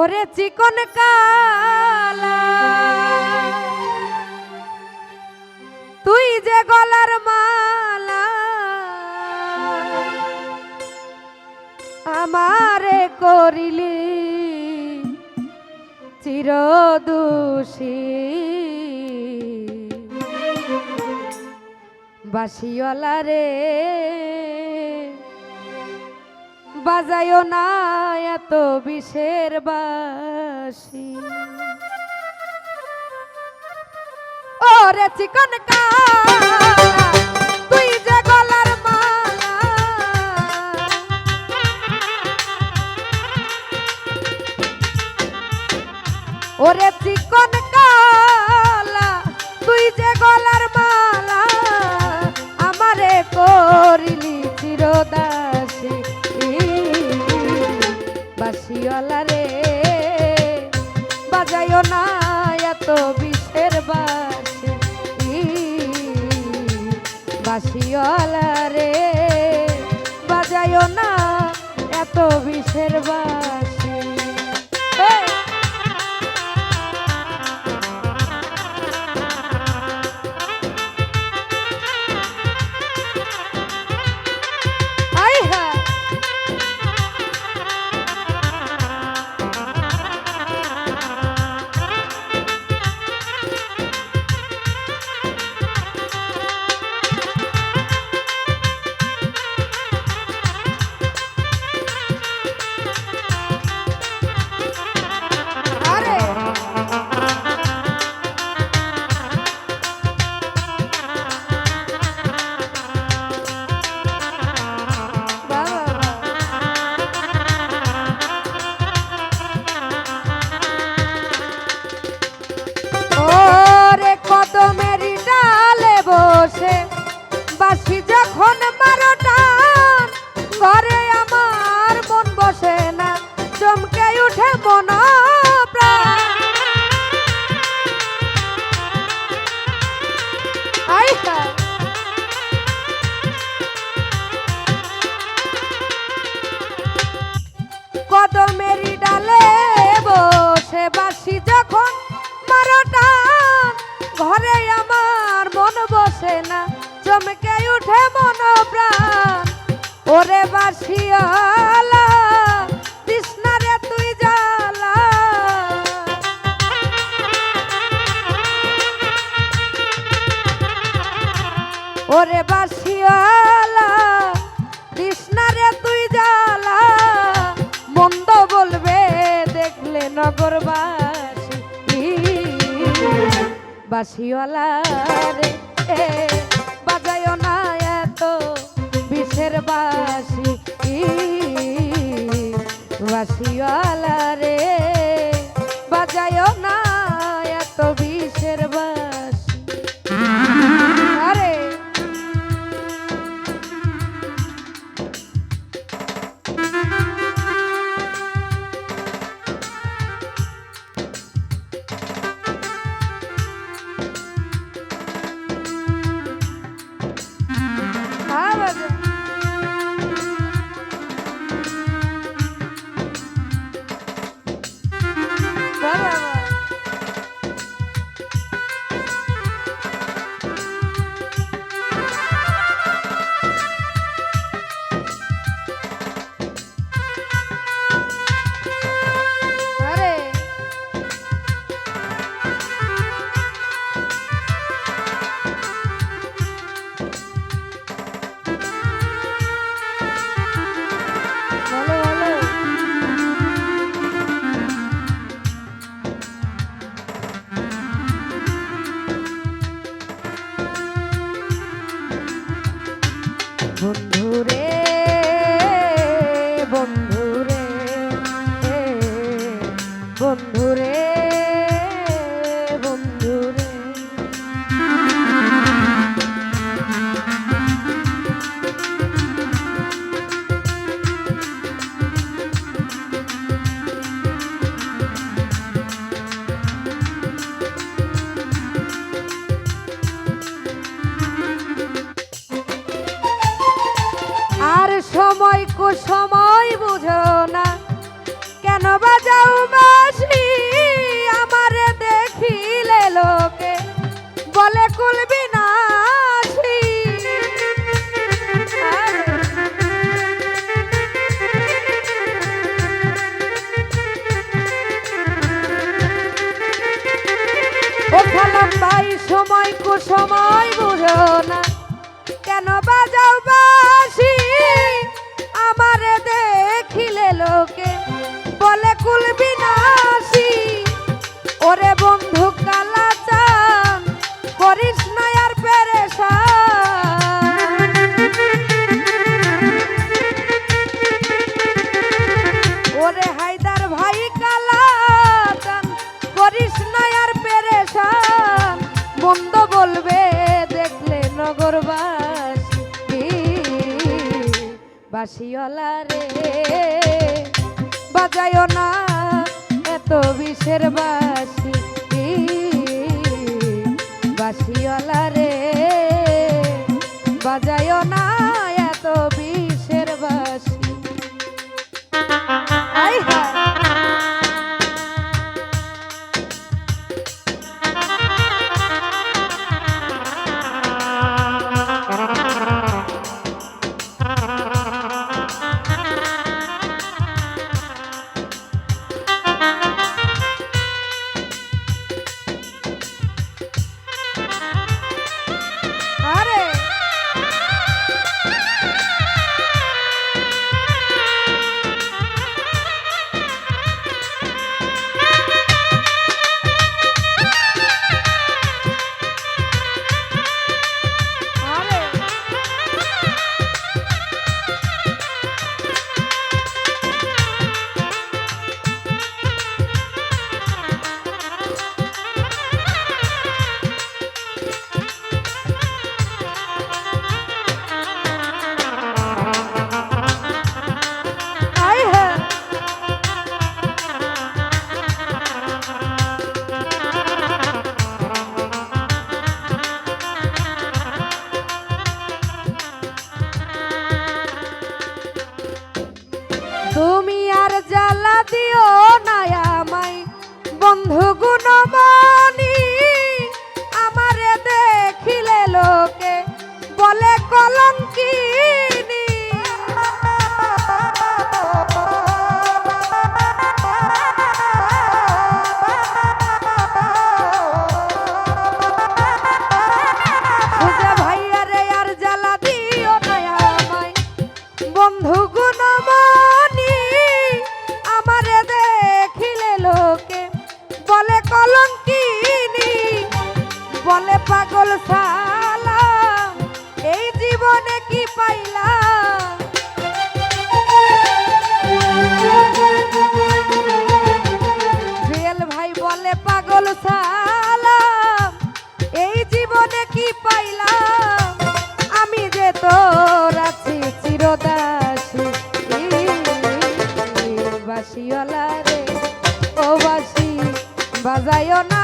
ওরে চিকন কালা তুই যে গলার মালা আমারে করিলি চিরদুষী। বাসিওয়ালা রে বাজায়ও না এত বিষের বাসি। চিকন তুই যে গলার মালা। ওরে চিকন বাসিওয়ালা রে বাজায় না এত বিষের বাসি। মন প্রাণ ওরে বাসিয়ালা তৃষ্ণারে তুই জ্বালা। ওরে বাসিয়ালা তৃষ্ণারে তুই জ্বালা। মন্দ বলবে দেখলে নগরবাসী। বাসিওয়ালা রে এ, বাজায়ও না। এত বিষের বাসি বাসিওয়ালা রে। বাসিওয়ালা রে। বাজায় না এত বিষের বাসি বাসিওলা রে বাজায় না এত বিষের বাসি আই হায়। পাগল এই জীবনে কি পাইলা জুয়েল ভাই বলে পাগল সালাম এই জীবনে কি পাইলাম? আমি যে তোর আছি চিরদাসী, বাসিওয়ালা রে, ও বাসি, বাজায়ও না।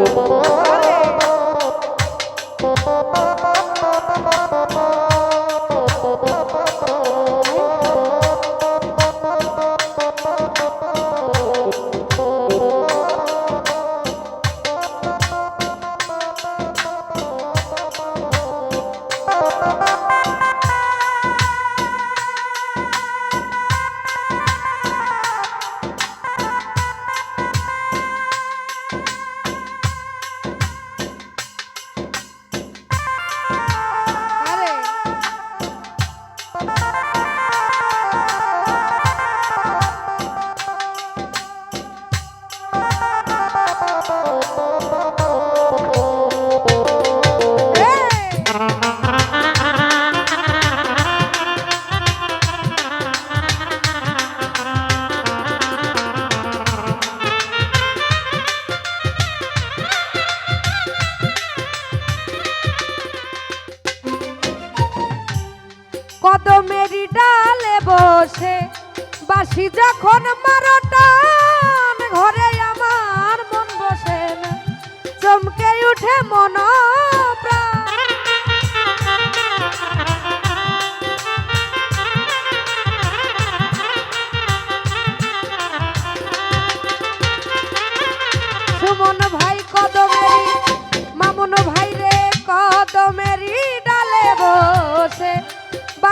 আরে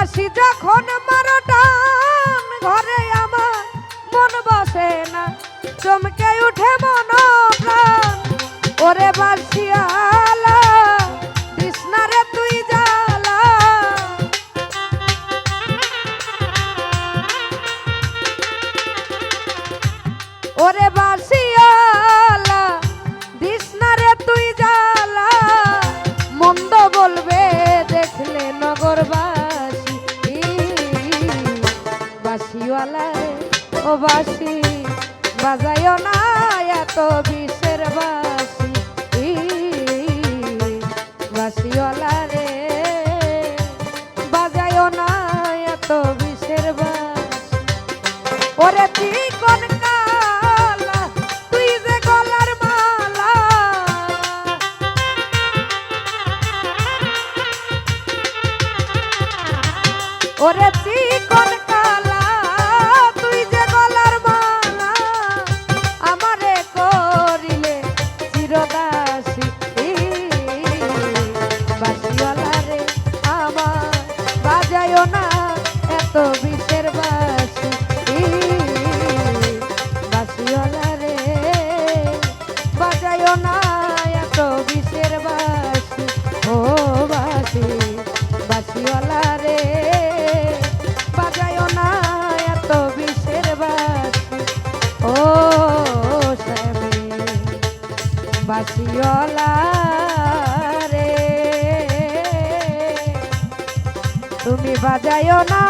বাসি যখন মারটান ঘরে আমার মন বসে না। চমকে উঠে মন ওরে বাসিয়ালা বাসিওয়ালা রে। তুমি বাজায় না